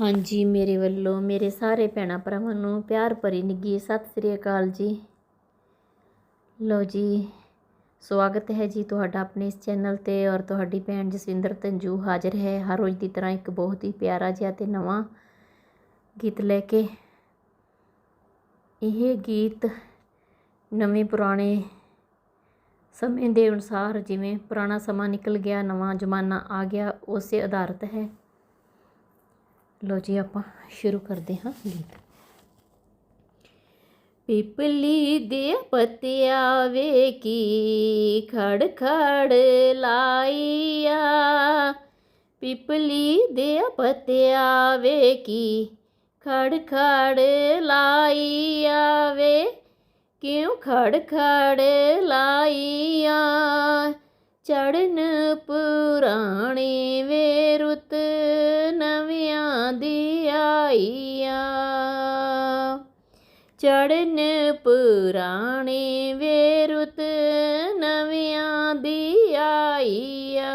ਹਾਂਜੀ, ਮੇਰੇ ਵੱਲੋਂ, ਮੇਰੇ ਸਾਰੇ ਭੈਣਾਂ ਭਰਾਵਾਂ ਨੂੰ ਪਿਆਰ ਭਰੀ ਨਿੱਘੀ ਸਤਿ ਸ੍ਰੀ ਅਕਾਲ ਜੀ। ਲੋ ਜੀ, ਸਵਾਗਤ ਹੈ ਜੀ ਤੁਹਾਡਾ ਆਪਣੇ ਇਸ ਚੈਨਲ ਤੇ ਔਰ ਤੁਹਾਡੀ ਭੈਣ ਜਸਵਿੰਦਰ ਤੰਜੂ ਹਾਜ਼ਰ ਹੈ ਹਰ ਰੋਜ਼ ਦੀ ਤਰ੍ਹਾਂ ਇੱਕ ਬਹੁਤ ਹੀ ਪਿਆਰਾ ਜਿਹਾ ਤੇ ਨਵਾਂ ਗੀਤ ਲੈ ਕੇ। ਇਹ ਗੀਤ ਨਵੇਂ ਪੁਰਾਣੇ ਸਮੇਂ ਦੇ ਅਨੁਸਾਰ ਜਿਵੇਂ ਪੁਰਾਣਾ ਸਮਾਂ ਨਿਕਲ ਗਿਆ, ਨਵਾਂ ਜ਼ਮਾਨਾ ਆ ਗਿਆ, ਉਸੇ ਆਧਾਰਿਤ ਹੈ। ਲੋ ਜੀ, ਆਪਾਂ ਸ਼ੁਰੂ ਕਰਦੇ ਹਾਂ ਗੀਤ। ਪਿਪਲੀ ਦੇ ਪੱਤਿਆਂ ਵੇ ਕੀ ਖੜ ਖੜ ਲਾਈਆ? ਪਿਪਲੀ ਦੇ ਪੱਤਿਆਂ ਵੇ ਕੀ ਖੜ ਖੜ ਲਾਈਆ ਵੇ? ਕਿਉਂ ਖੜ ਖੜ ਲਾਈਆ? ਚੜਨ ਪੁਰਾਣੇ ਵੇ ਦੀ ਆਈਆ। ਚੜਨ ਪੁਰਾਣੇ ਵੇ ਰੁੱਤ ਨਵਿਆਂ ਦੀ ਆਈਆ।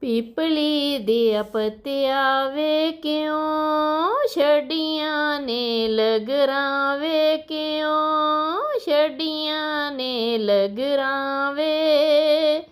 ਪੀਪਲੀ ਦੇ ਪੱਤਿਆਂ ਵੇ ਕਿਉਂ? ਛੱਡੀਆਂ ਨੇ ਲਗਰਾਂ ਵੇ ਕਿਉਂ? ਛੱਡੀਆਂ ਨੇ ਲਗਰਾਂ ਵੇ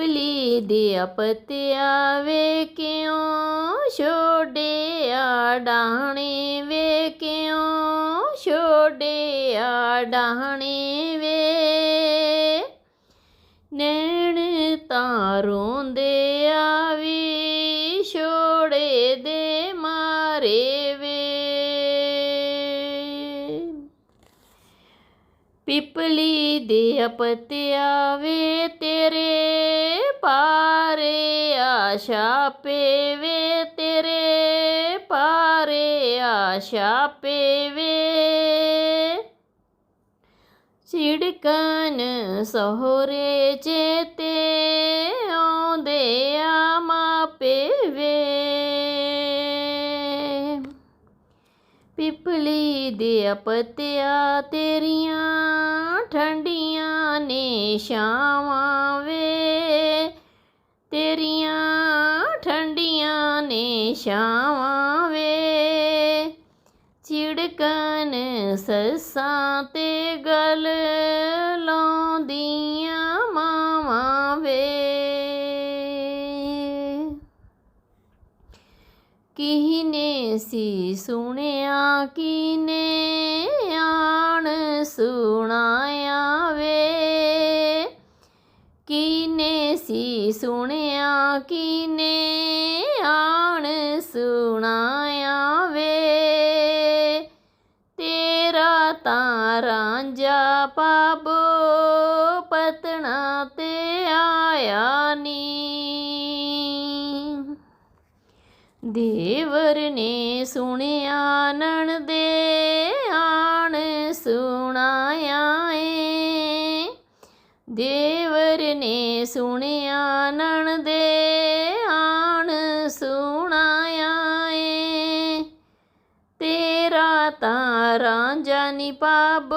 ਪਿਪਲੀ ਦੇ ਪੱਤਿਆਂ ਵੇ ਕਿਉਂ? ਛੋੜਿਆ ਡਾਣੇ ਵੇ ਕਿਉਂ? ਛੋੜਿਆ ਡਾਣੇ ਵੇ। ਨੈਣ ਤਾਂ ਰੋਂਦੇ ਆਵੀ, ਛੋੜੇ ਦੇ ਮਾਰੇ ਵੇ। ਪਿਪਲੀ ਦੇ ਪੱਤਿਆਂ ਵੇ ਤੇਰੇ ਆਸ਼ਾ ਪੇਵੇ ਤੇਰੇ ਪਾਰੇ, ਆਸ਼ਾ ਪੇਵੇ। ਛਿੜਕਨ ਸਹਰੇ ਚੇਤੇ ਆਉਂਦੇ ਆ ਮਾਪੇ ਵੇ ਪਿਪਲੀ ਦੇ ਪੱਤਿਆਂ ਤੇਰੀਆਂ ਠੰਡੀਆਂ ਨੇ ਛਾਵਾਂ ਵੇ। ਤੇਰੀਆਂ ਠੰਡੀਆਂ ਨੇ ਛਾਵਾਂ ਵੇ। ਚਿੜਕਨ ਸੱਸਾਂ ਤੇ ਗਲ ਲਾਉਂਦੀਆਂ ਮਾਵਾਂ ਵੇ। ਕਿਹਨੇ ਸੀ ਸੁਣਿਆ ਕਿਨੇ ਆਣ ਸੁਣਾਇਆ? ਸੀ ਸੁਣਿਆ ਕਿਨੇ ਆਣ ਸੁਣਾਇਆ ਵੇ। ਤੇਰਾ ਤਾਂ ਰਾਂਝਾ ਪਾਬੋ ਪਤਣਾ ਤੇ ਆਇਆ ਨੀ। ਦੇਵਰ ਨੇ ਸੁਣਿਆ ਨਣ ਦੇ ਦੇਵਰ ਨੇ ਸੁਣਿਆ ਨਣ ਦੇ ਆਣ ਸੁਣਾਇਆ ਏ। ਤੇਰਾ ਤਾਂ ਰਾਂਝਾ ਨੀ ਪਾਬੋ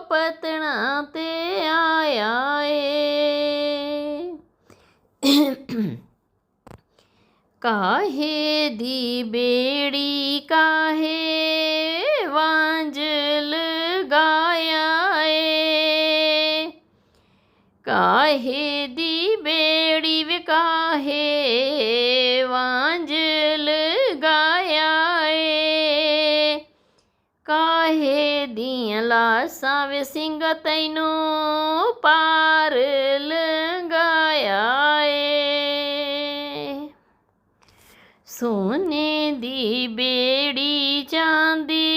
ਪਤਣਾ ਤੇ ਆਇਆ ਏ। ਕਾਹੇ ਦੀ ਬੇੜੀ, ਕਾਹੇ ਵਾਂਝ ਲਗਾਇਆ ਕਾਹੇ ਦੀ ਬੇੜੀ ਵੇ ਕਾਹੇ ਵਾਂਝ ਲਗਾਇਆ ਏ ਕਾਹੇ ਦੀਆਂ ਲਾਸਾਂ ਵੇ ਸਿੰਘ ਤੈਨੂੰ ਪਾਰ ਲੰਗਾਇਆ ਏ ਸੋਨੇ ਦੀ ਬੇੜੀ ਚਾਂਦੀ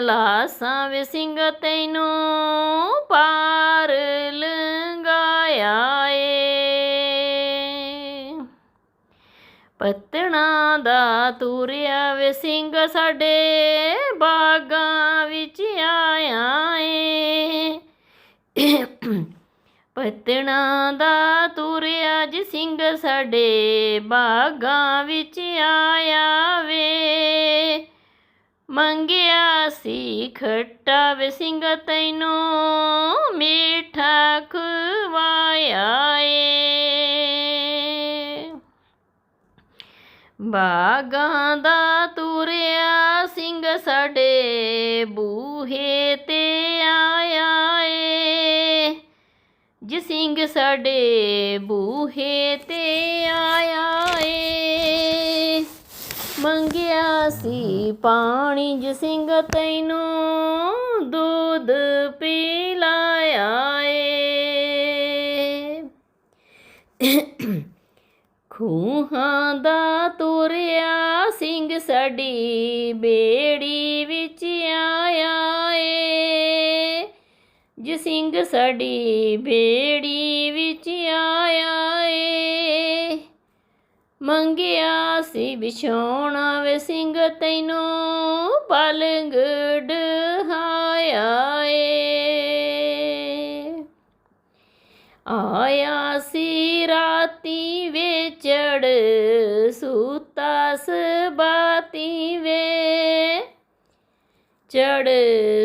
ਲਾਸਾਂ ਵੇ ਸਿੰਘ ਤੈਨੂੰ ਪਾਰ ਲੰਗਾਇਆ ਏ ਪਤਣਾ ਦਾ ਤੁਰਿਆ ਵੇ ਸਿੰਘ ਸਾਡੇ ਬਾਗਾਂ ਵਿੱਚ ਆਇਆ ਏ ਪਤਣਾ ਦਾ ਤੁਰਿਆ ਜ ਸਿੰਘ ਸਾਡੇ ਬਾਗਾਂ ਵਿੱਚ ਆਇਆ ਵੇ ਮੰਗਿਆ ਸੀ ਖੱਟਾ ਵੇ ਸਿੰਘ ਤੈਨੂੰ, ਮਿੱਠਾ ਖਵਾਇਆ ਏ ਬਾਗਾਂ ਦਾ ਤੁਰਿਆ ਸਿੰਘ ਸਾਡੇ ਬੂਹੇ ਤੇ ਆਇਆ ਏ ਜੀ ਸਿੰਘ ਸਾਡੇ ਬੂਹੇ ਤੇ ਆਇਆ ਏ ਮੰਗਿਆ ਸੀ ਪਾਣੀ ਜ ਸਿੰਘ ਤੈਨੂੰ ਦੁੱਧ ਪਿਲਾਇਆ ਏ। ਖੂਹਾਂ ਦਾ ਤੁਰਿਆ ਸਿੰਘ ਸਾਡੀ ਬੇੜੀ ਵਿੱਚ ਆਇਆ ਏ। ਜੀ ਸਿੰਘ ਸਾਡੀ ਬੇੜੀ ਵਿੱਚ ਆਇਆ ਏ। ਮੰਗਿਆ ਸੀ ਵਿਛੋਣਾ ਵੇ ਸਿੰਘ ਤੈਨੂੰ ਪਲੰਗ ਡਹਾਇਆ ਏ ਆਇਆ ਸੀ ਰਾਤੀ ਵੇ ਚੜ ਸੂਤਾ ਸਬਾਤੀ ਵੇ। ਚੜ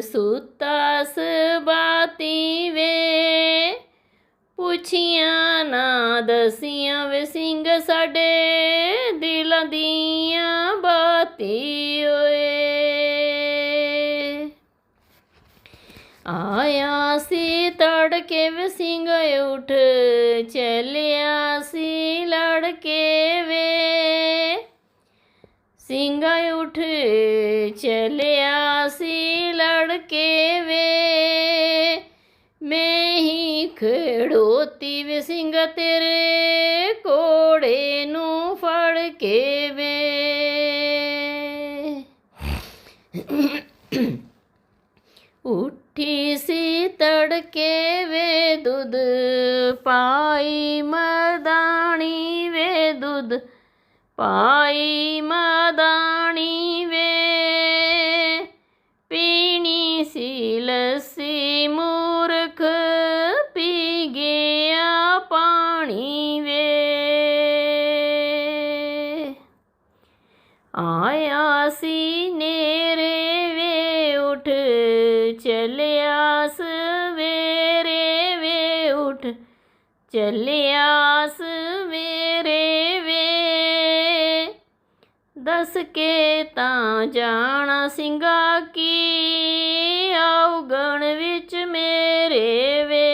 ਸੂਤਾ ਸਬਾਤੀ ਵੇ। ਪੁੱਛੀਆਂ, ਨਾ ਦਸੀਆਂ ਵੇ ਸਿੰਘ ਸਾਡੇ ਦਿਲਾਂ ਦੀਆਂ ਬਾਤੀ ਓਏ। ਆਇਆ ਸੀ ਤੜਕੇ ਵੇ ਸਿੰਘ ਉਠ, ਚੱਲਿਆ ਸੀ ਲੜਕੇ ਵੇ। ਸਿੰਘ ਉਠ, ਚੱਲਿਆ ਸੀ ਲੜਕੇ ਵੇ। ਮੈਂ ਹੀ ਖੜੋਤੀ ਵੇ ਸਿੰਘ ਤੇਰੇ ਕੋੜੇ ਨੂੰ ਫੜ ਕੇ ਵੇ। ਉੱਠੀ ਸੀ ਤੜਕੇ ਵੇ ਦੁੱਧ, ਪਾਈ ਮਦਾਣੀ ਵੇ ਦੁੱਧ, ਪਾਈ ਮਦਾਣੀ ਵੇ। ਪੀਣੀ ਸੀ ਲੱਸੀ ਚੱਲਿਆ ਸਵੇਰੇ ਵੇ। ਦੱਸ ਕੇ ਤਾਂ ਜਾਣਾ ਸਿੰਘਾ ਕੀ ਆਉਗਣ ਵਿੱਚ ਮੇਰੇ ਵੇ।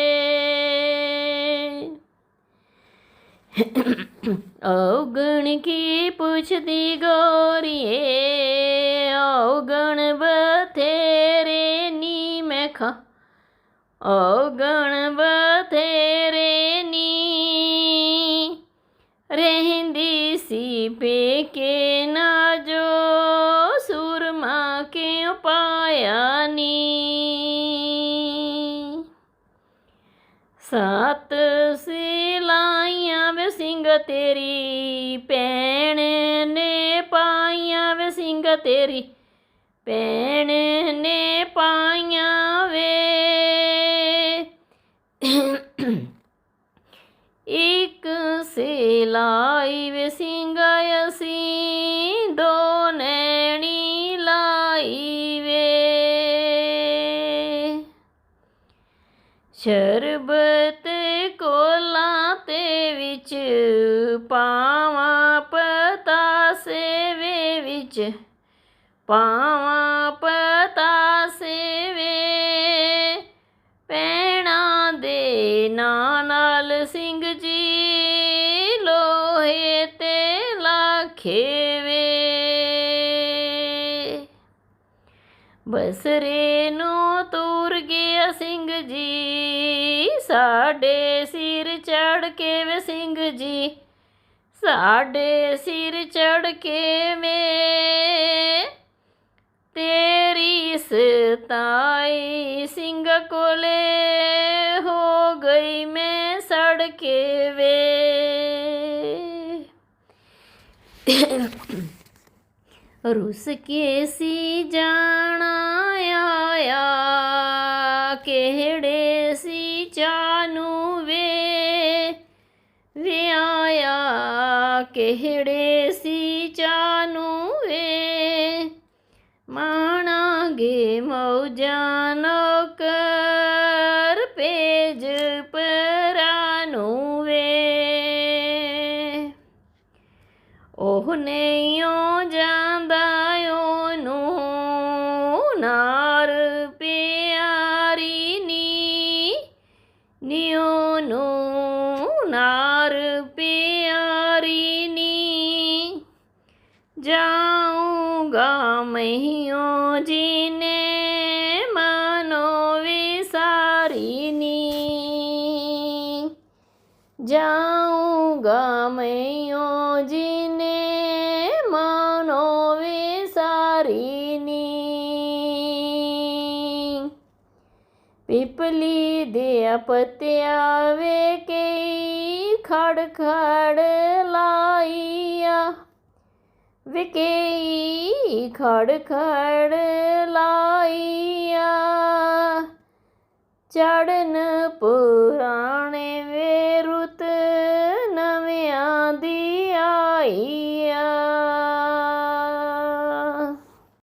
ਔਗਣ ਕੀ ਪੁੱਛਦੀ ਗੋਰੀਏ? ਔਗਣ ਬਥੇਰੇ ਨੀ ਮੈਂ ਖਾ। ਔਗਣ ਬ ਸੱਤ ਸਿਲਾਈਆਂ ਵੇ ਸਿੰਘ ਤੇਰੀ, ਭੈਣ ਨੇ ਪਾਈਆਂ ਵੇ ਸਿੰਘ ਤੇਰੀ, ਭੈਣ ਨੇ ਪਾਈਆਂ ਵੇ। ਇੱਕ ਸਿਲਾਈ ਵੇ ਸਿੰਘ ਅਸੀਂ, ਦੋ ਨੈਣੀ ਲਾਈ ਵੇ। ਸ਼ਰਬਤ ਵਿੱਚ ਪਾਵਾਂ ਪਤਾਸੇ ਵੇ ਵਿੱਚ। ਪਾਵਾਂ ਪਤਾ ਸੇਵੇ ਪੈਣਾ ਦੇ ਨਾਂ ਨਾਲ ਸਿੰਘ ਜੀ ਲੋਹੇ ਤੇ ਲਾਖੇ ਵੇ। ਬਸਰੇ ਨੂੰ ਤੁਰ ਗਿਆ ਸਿੰਘ ਜੀ ਸਾਡੇ ਸਿਰ ਚੜ ਕੇ ਵੇ ਸਿੰਘ ਜੀ? ਸਾਡੇ ਸਿਰ ਚੜ ਕੇ ਵੇ ਤੇਰੀ ਸਤਾਈ ਸਿੰਘ ਕੋਲੇ ਹੋ ਗਈ ਮੈਂ ਸੜ ਕੇ ਵੇ। ਰੁਸ ਕੇ ਸੀ ਜਾਣਾ ਆਇਆ, ਕਿਹੜੇ ਸੀ ਚਾਨੂੰ ਵੇ ਵਿਆਇਆ ਕਿਹੜੇ ਸੀ ਚਾਨੂੰ ਵੇ? ਮਾਣਾਂਗੇ ਮੌਜਾਂ ਨੌਕਰ ਪੇਜ ਪਰਾਨੂੰ ਵੇ। ਉਹ ਨਹੀਂ ਜਾਊਂਗਾ ਮਹੀਓ ਜੀਨੇ ਮਨੋ ਵਿਸਾਰੀ ਨੀ। ਜਾਊਂਗਾ ਮੈਂ ਜੀਨੇ ਮਨੋ ਵਿਸਾਰੀ ਨੀ। ਪਿਪਲੀ ਦੇ ਪੱਤਿਆ ਵੇ ਵਿਕੇਈ ਖੜ ਖੜ ਲਾਈਆ। ਚੜਨ ਪੁਰਾਣੇ ਵੇ ਰੁੱਤ ਨਵਿਆਂ ਦੀ ਆਈ।